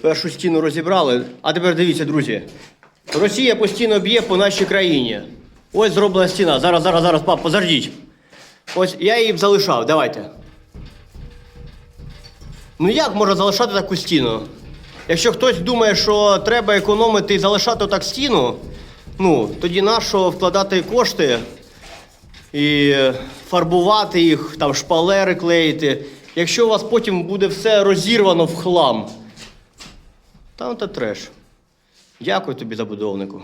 Першу стіну розібрали. А тепер дивіться, друзі. Росія постійно б'є по нашій країні. Ось зроблена стіна. Зараз, зараз, зараз, пап, позардіть. Ось я її б залишав, давайте. Ну як можна залишати таку стіну? Якщо хтось думає, що треба економити і залишати так стіну, ну, тоді нащо вкладати кошти і фарбувати їх, там шпалери клеїти. Якщо у вас потім буде все розірвано в хлам, там то треш. Дякую тобі, забудовнику.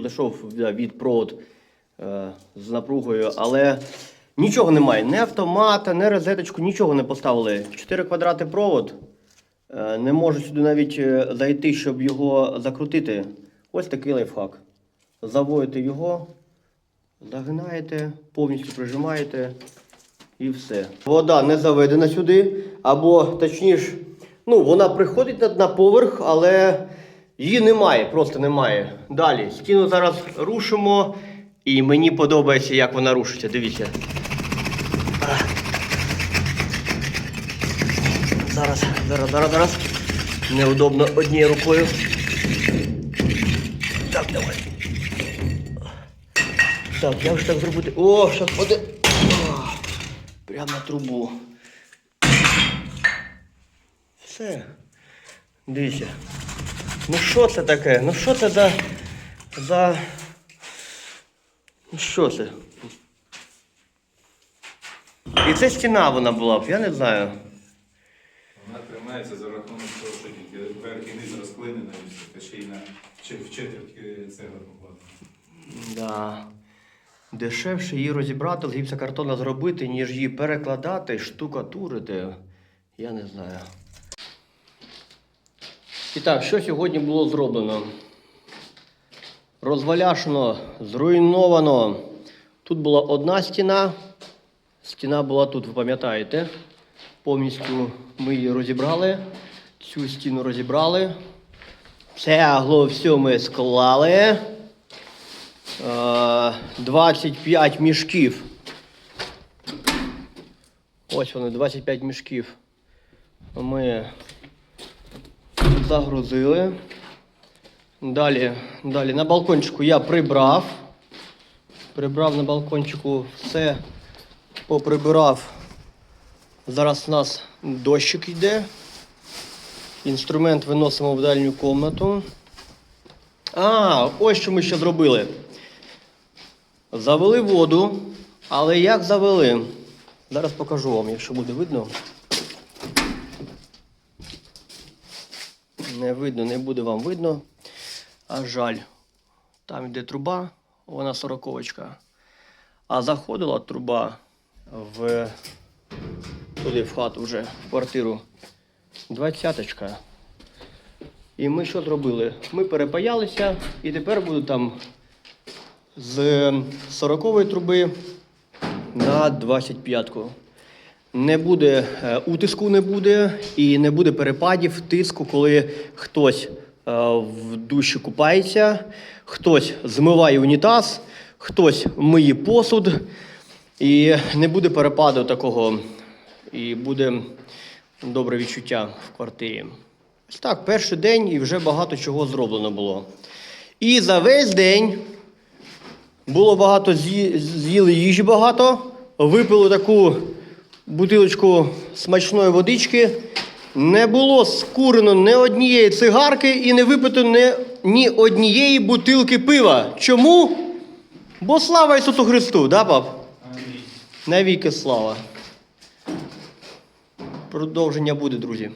Зайшов да, від провод е, з напругою, але нічого немає. Ні автомата, ні розеточку, нічого не поставили. 4 квадрати провод. Е, не можу сюди навіть е, зайти, щоб його закрутити. Ось такий лайфхак. Заводите його, загинаєте, повністю прижимаєте і все. Вода не заведена сюди, або точніше, ну, вона приходить на, поверх, але її немає, просто немає. Далі, стіну зараз рушимо, і мені подобається, як вона рушиться. Дивіться. Зараз, зараз, зараз, зараз. Неудобно однією рукою. Так, давай. Так, як же так зробити? О, щас буде. Прямо на трубу. Все. Дивіться. Ну що це таке? Ну що це за. за. Ну що це? І це стіна вона була б, я не знаю. Вона тримається за рахунок того, що тільки і низ розклинена, і все, та ще й на чи в четверть е, цегла покладена. Да. Дешевше її розібрати, з гіпсокартона зробити, ніж її перекладати, штукатурити. Я не знаю. І так, що сьогодні було зроблено? Розваляшено, зруйновано. Тут була одна стіна. Стіна була тут, ви пам'ятаєте. Повністю ми її розібрали. Цю стіну розібрали. Цеглу всю ми склали. Е, 25 мішків. Ось вони, 25 мішків. Ми загрузили. Далі, далі на балкончику я прибрав. Прибрав на балкончику все, поприбирав. Зараз у нас дощик йде. Інструмент виносимо в дальню кімнату. А, ось що ми ще зробили. Завели воду, але як завели? Зараз покажу вам, якщо буде видно. Не видно, не буде вам видно. А жаль. Там йде труба, вона сороковочка. А заходила труба в туди в хату вже, в квартиру. Двадцяточка. І ми що зробили? Ми перепаялися і тепер буду там з 40-ї труби на 25-ку. Не буде е, утиску не буде і не буде перепадів тиску, коли хтось е, в душі купається, хтось змиває унітаз, хтось миє посуд. І не буде перепаду такого, і буде добре відчуття в квартирі. Ось так, перший день і вже багато чого зроблено було. І за весь день було багато, з'ї- з'їли їжі багато, випили таку бутилочку смачної водички. Не було скурено ні однієї цигарки і не випито ні, ні однієї бутилки пива. Чому? Бо слава Ісусу Христу, да, пап? Навіки слава. Продовження буде, друзі.